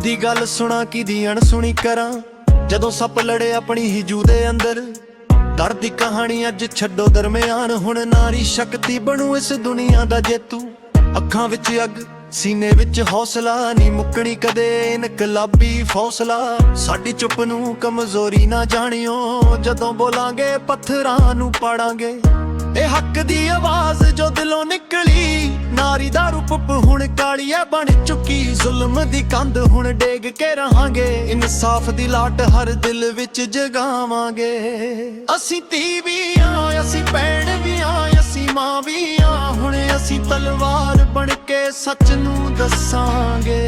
ਦੀ ਗੱਲ ਸੁਣਾ ਕੀ ਅਣਸੁਣੀ ਕਰਾਂ? ਜਦੋਂ ਸੱਪ ਲੜੇ ਆਪਣੀ ਹੀ ਜੂ ਦੇ ਅੰਦਰ ਦਰਦ ਦੀ ਕਹਾਣੀ ਅੱਜ ਛੱਡੋ ਦਰਮਿਆਨ। ਹੁਣ ਨਾਰੀ ਸ਼ਕਤੀ ਬਣੂ ਇਸ ਦੁਨੀਆ ਦਾ ਜੇਤੂ। ਅੱਖਾਂ ਵਿੱਚ ਅੱਗ, ਸੀਨੇ ਵਿੱਚ ਹੌਸਲਾ ਨਹੀਂ ਮੁੱਕਣੀ ਕਦੇ ਇਨਕਲਾਬੀ ਫੌਸਲਾ। ਸਾਡੀ ਚੁੱਪ ਨੂੰ ਕਮਜ਼ੋਰੀ ਨਾ ਜਾਣਿਓ, ਜਦੋਂ ਬੋਲਾਂਗੇ ਪੱਥਰਾਂ ਨੂੰ ਪਾੜਾਂਗੇ। ਇਹ ਹੱਕ ਦੀ ਆਵਾਜ਼ ਜੋ ਦਿਲੋਂ ਨਿਕਲੀ, ਨਾਰੀ ਦਾ ਰੂਪ ਹੁਣ ਕਾਲੀਆ ਬਣ ਚੁੱਕੀ ਜ਼ੁਲਮ ਦੀ ਕੰਧ ਹੁਣ ਡੇਗ ਕੇ ਰਹਾਂਗੇ, ਇਨਸਾਫ ਦੀ ਲਾਟ ਹਰ ਦਿਲ ਵਿੱਚ ਜਗਾਵਾਂਗੇ। ਅਸੀਂ ਧੀ ਵੀ ਆ, ਅਸੀਂ ਭੈਣ ਵੀ ਆ, ਅਸੀਂ ਮਾਂ ਵੀ ਆ, ਹੁਣ ਅਸੀਂ ਤਲਵਾਰ ਬਣ ਕੇ ਸੱਚ ਨੂੰ ਦੱਸਾਂਗੇ।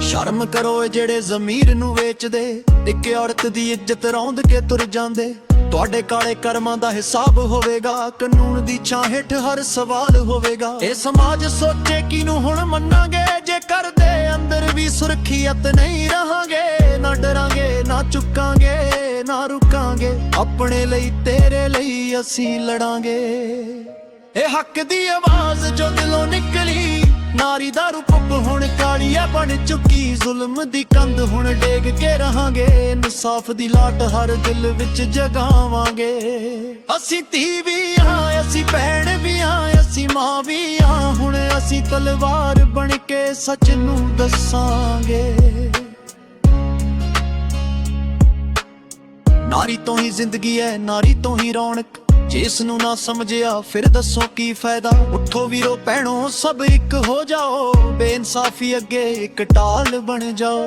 ਸ਼ਰਮ ਕਰੋ ਜਿਹੜੇ ਜ਼ਮੀਰ ਨੂੰ ਵੇਚਦੇ, ਇੱਕ ਔਰਤ ਦੀ ਇੱਜ਼ਤ ਰੌਂਦ ਕੇ ਤੁਰ ਜਾਂਦੇ। ਤੁਹਾਡੇ ਕਾਲੇ ਕਰਮਾਂ ਦਾ ਹਿਸਾਬ ਹੋਵੇਗਾ, ਕਾਨੂੰਨ ਦੀ ਛਾਂ ਹੇਠ ਹਰ ਸਵਾਲ ਹੋਵੇਗਾ। ਇਹ ਸਮਾਜ ਸੋਚੇ ਕਿਨੂੰ ਹੁਣ ਮੰਨਾਂਗੇ? ਜੇ ਕਰਦੇ ਅੰਦਰ ਵੀ ਸੁਰੱਖਿਅਤ ਨਹੀਂ ਰਹਾਂਗੇ, ਨਾ ਡਰਾਂਗੇ, ਨਾ ਚੁੱਕਾਂਗੇ, ਨਾ ਰੁਕਾਂਗੇ। ਆਪਣੇ ਲਈ ਤੇਰੇ ਲਈ ਅਸੀਂ ਲੜਾਂਗੇ। ਇਹ ਹੱਕ ਦੀ ਆਵਾਜ਼ ਜੋ ਦਿਲੋਂ ਨਿਕਲੀ, ਨਾਰੀ ਦਾ ਰੂਪ ਹੁਣ ਕਾਲੀਆ ਬਣ ਚੁੱਕੀ ਜ਼ੁਲਮ ਦੀ ਕੰਧ। ਹੁਣ ਡੇਗ ਕੇ ਰਹਾਂਗੇ, ਇਨਸਾਫ ਦੀ ਲਾਟ ਹਰ ਦਿਲ ਵਿੱਚ ਜਗਾਵਾਂਗੇ। ਅਸੀਂ ਧੀ ਵੀ ਆ, ਅਸੀਂ ਭੈਣ ਵੀ ਆ, ਅਸੀਂ ਮਾਂ ਵੀ ਆ। ਹੁਣ ਅਸੀਂ ਤਲਵਾਰ ਬਣ ਕੇ ਸੱਚ ਨੂੰ ਦੱਸਾਂਗੇ। ਨਾਰੀ ਤੋਂ ਹੀ ਜ਼ਿੰਦਗੀ ਹੈ ਨਾਰੀ ਤੋਂ ਹੀ ਰੌਣਕ। ਜਿਸ ਨੂੰ ਨਾ ਸਮਝਿਆ, ਫਿਰ ਦੱਸੋ ਕੀ ਫਾਇਦਾ? ਉੱਠੋ ਵੀਰੋ ਭੈਣੋ, ਸਭ ਇੱਕ ਹੋ ਜਾਓ। ਬੇਇਨਸਾਫੀ ਅੱਗੇ ਇੱਕ ਟਾਲ ਬਣ ਜਾਓ।